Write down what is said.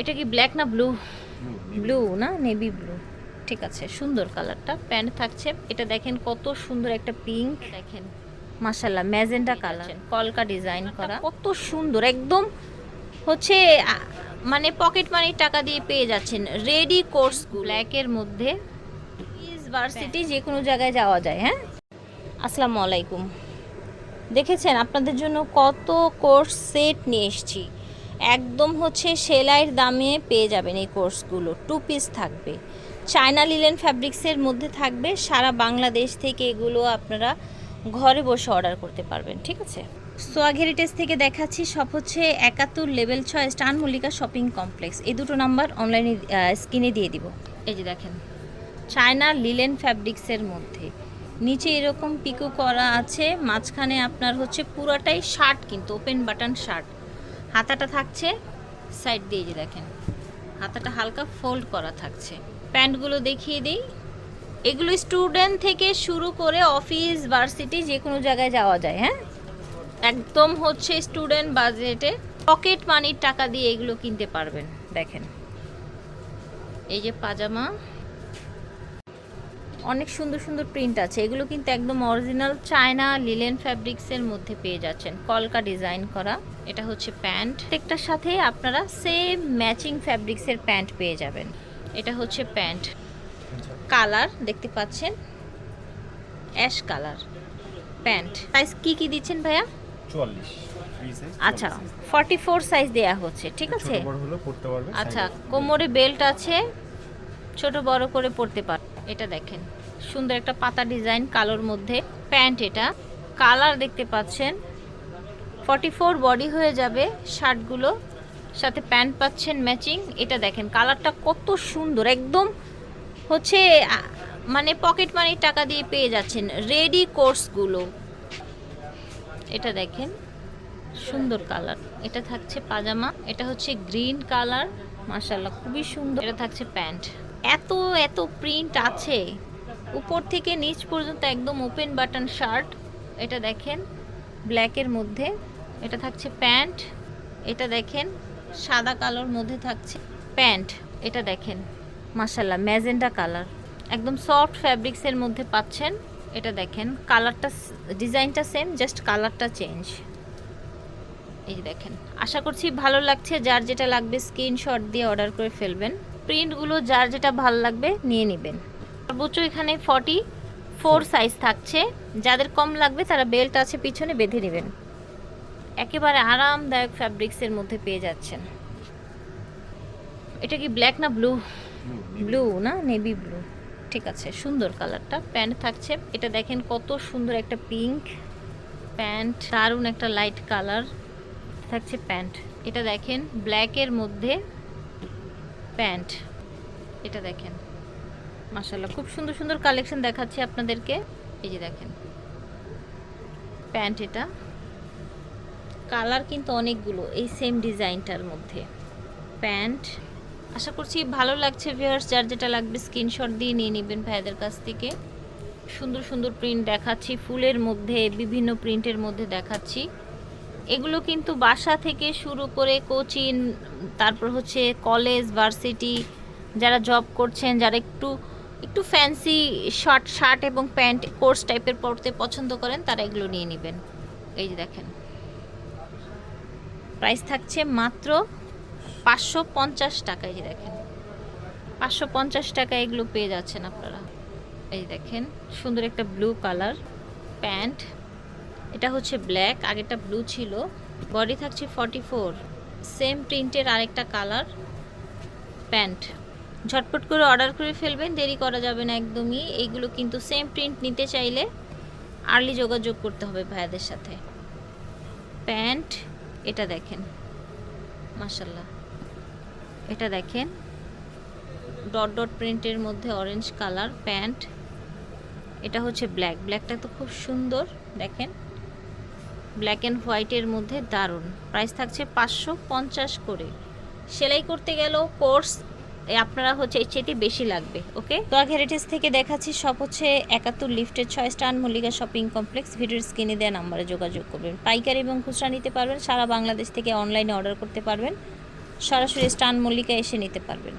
এটা কি ব্ল্যাক না ব্লু ব্লু না? নেভি ব্লু ঠিক আছে সুন্দর কালারটা প্যান্ট থাকছে। এটা দেখেন কত সুন্দর একটা পিঙ্ক দেখেন। মাশাল্লাহ ম্যাজেন্টা কালার কলকা ডিজাইন করা। কত সুন্দর একদম হচ্ছে মানে পকেট মানির টাকা দিয়ে পেয়ে যাচ্ছেন। রেডি কোর্স ব্ল্যাকের মধ্যে ভার্সিটি যে কোনো জায়গায় যাওয়া যায় হ্যাঁ? আসসালামু আলাইকুম। দেখেছেন আপনাদের জন্য কত কোর্স সেট নিয়ে এসেছি। একদম হচ্ছে সেলাইয়ের দামে পেয়ে যাবেন এই কোর্সগুলো। টু পিস থাকবে। চায়না লিলেন ফ্যাব্রিক্সের মধ্যে থাকবে। সারা বাংলাদেশ থেকে এগুলো আপনারা ঘরে বসে অর্ডার করতে পারবেন, ঠিক আছে? সোয়াগ হেরিটেজ থেকে দেখাচ্ছি, সব হচ্ছে একাত্তর লেভেল ছয় স্টান মল্লিকা শপিং কমপ্লেক্স এই দুটো নাম্বার অনলাইনে স্ক্রিনে দিয়ে দিব। এই যে দেখেন চায়না লিলেন ফ্যাব্রিক্সের মধ্যে। নিচে এরকম পিকো করা আছে, মাঝখানে আপনার হচ্ছে পুরাটাই শার্ট কিন্তু ওপেন বাটন শার্ট হাতাটা থাকছে সাইড দিয়ে যে দেখেন। হাতাটা হালকা ফোল্ড করা থাকছে। প্যান্টগুলো দেখিয়ে দিই। এগুলো স্টুডেন্ট থেকে শুরু করে অফিস ভার্সিটি যে কোনো জায়গায় যাওয়া যায় হ্যাঁ? একদম হচ্ছে স্টুডেন্ট বাজেটে পকেট মানির টাকা দিয়ে এগুলো কিনতে পারবেন, দেখেন। এই যে পাজামা অনেক সুন্দর সুন্দর প্রিন্ট আছে। এগুলো কিন্তু একদম অরিজিনাল চায়না লিলেন ফ্যাব্রিক্সের মধ্যে পেয়ে যাচ্ছেন। কলকা ডিজাইন করা। এটা হচ্ছে প্যান্ট। প্রত্যেকটার সাথে আপনারা সেম ম্যাচিং ফ্যাব্রিক্সের প্যান্ট পেয়ে যাবেন। এটা হচ্ছে প্যান্ট। কালার দেখতে পাচ্ছেন? Ash colour. প্যান্ট। সাইজ কি কি দিচ্ছেন ভাইয়া? চুয়াল্লিশ। আচ্ছা ফর্টি ফোর সাইজ দেওয়া হচ্ছে ঠিক আছে? বড় হলো পড়তে পারবে আচ্ছা কোমরে বেল্ট আছে ছোট বড় করে পড়তে পার এটা দেখেন। সুন্দর একটা পাতা ডিজাইন, কালোর মধ্যে। প্যান্ট এটা। কালার দেখতে পাচ্ছেন। ফর্টি ফোর বডি হয়ে যাবে শার্টগুলো। সাথে প্যান্ট পাচ্ছেন ম্যাচিং। এটা দেখেন, কালারটা কত সুন্দর। একদম হচ্ছে মানে পকেট মানির টাকা দিয়ে পেয়ে যাচ্ছেন রেডি কোর্সগুলো। এটা দেখেন, সুন্দর কালার। এটা থাকছে পাজামা। এটা হচ্ছে গ্রিন কালার। মাশাল্লাহ খুবই সুন্দর। এটা থাকছে প্যান্ট। এত এত প্রিন্ট আছে। উপর থেকে নিচ পর্যন্ত একদম ওপেন বাটন শার্ট এটা দেখেন ব্ল্যাকের মধ্যে। এটা থাকছে প্যান্ট এটা দেখেন, সাদা কালোর মধ্যে থাকছে প্যান্ট এটা দেখেন মাশাল্লাহ ম্যাজেন্ডা কালার। একদম সফট ফ্যাব্রিক্সের মধ্যে পাচ্ছেন, এটা দেখেন, কালারটা ডিজাইনটা সেম জাস্ট কালারটা চেঞ্জ এই দেখেন, আশা করছি ভালো লাগছে, যার যেটা লাগবে স্ক্রিনশট দিয়ে অর্ডার করে ফেলবেন। প্রিন্টগুলো যার যেটা ভালো লাগবে নিয়ে নেবেন। সর্বোচ্চ এখানে ফর্টি ফোর সাইজ থাকছে। যাদের কম লাগবে তারা বেল্ট আছে পিছনে বেঁধে নেবেন। একেবারে আরামদায়ক ফ্যাব্রিক্সের মধ্যে পেয়ে যাচ্ছেন। এটা কি ব্ল্যাক না ব্লু ব্লু না? নেভি ব্লু ঠিক আছে, সুন্দর কালারটা প্যান্ট থাকছে। এটা দেখেন কত সুন্দর একটা পিঙ্ক প্যান্ট দারুণ একটা লাইট কালার থাকছে প্যান্ট এটা দেখেন ব্ল্যাকের মধ্যে প্যান্ট। এটা দেখেন। মাশাল্লাহ খুব সুন্দর সুন্দর কালেকশন দেখাচ্ছি আপনাদেরকে। এই যে দেখেন। প্যান্ট এটা। কালার কিন্তু অনেকগুলো, এই সেম ডিজাইনটার মধ্যে। প্যান্ট। আশা করছি ভালো লাগছে ভিউয়ার্স, যার যেটা লাগবে স্ক্রিনশট দিয়ে নিয়ে নেবেন ভাইয়াদের কাছ থেকে। সুন্দর সুন্দর প্রিন্ট দেখাচ্ছি, ফুলের মধ্যে, বিভিন্ন প্রিন্টের মধ্যে দেখাচ্ছি। এগুলো কিন্তু বাসা থেকে শুরু করে কোচিং তারপর হচ্ছে কলেজ, ভার্সিটি, যারা জব করছেন, যারা একটু একটু ফ্যান্সি শর্ট শার্ট এবং প্যান্ট কোর্স টাইপের পরতে পছন্দ করেন, তারা এগুলো নিয়ে নেবেন। এই যে দেখেন। প্রাইস থাকছে মাত্র পাঁচশো পঞ্চাশ টাকায় যে দেখেন। পাঁচশো পঞ্চাশ টাকা এগুলো পেয়ে যাচ্ছেন আপনারা। এই দেখেন, সুন্দর একটা ব্লু কালার প্যান্ট এটা হচ্ছে ব্ল্যাক আগেরটা ব্লু ছিল। বডি থাকছে ফর্টি ফোর সেম প্রিন্টের আরেকটা কালার প্যান্ট ঝটপট করে অর্ডার করে ফেলবেন, দেরি করা যাবে না একদমই। এইগুলো কিন্তু সেম প্রিন্ট নিতে চাইলে আর্লি যোগাযোগ করতে হবে ভাইয়াদের সাথে। প্যান্ট এটা দেখেন। মাশাল্লাহ এটা দেখেন। ডট ডট প্রিন্টের মধ্যে অরেঞ্জ কালার প্যান্ট এটা হচ্ছে ব্ল্যাক ব্ল্যাকটা তো খুব সুন্দর, দেখেন। ব্ল্যাক অ্যান্ড হোয়াইটের মধ্যে দারুণ। প্রাইস থাকছে পাঁচশো পঞ্চাশ করে। সেলাই করতে গেলেও কোর্স আপনারা হচ্ছে এর বেশি লাগবে, ওকে? দোয়া হেরিটেজ থেকে দেখাচ্ছি, সব হচ্ছে একাত্তর লিফটের ছয় স্টান মল্লিকা শপিং কমপ্লেক্স। ভিডিওর স্ক্রিনে দেওয়া নাম্বারে যোগাযোগ করবেন। পাইকারি এবং খুচরা নিতে পারবেন, সারা বাংলাদেশ থেকে অনলাইনে অর্ডার করতে পারবেন। সরাসরি স্টান মল্লিকা এসে নিতে পারবেন।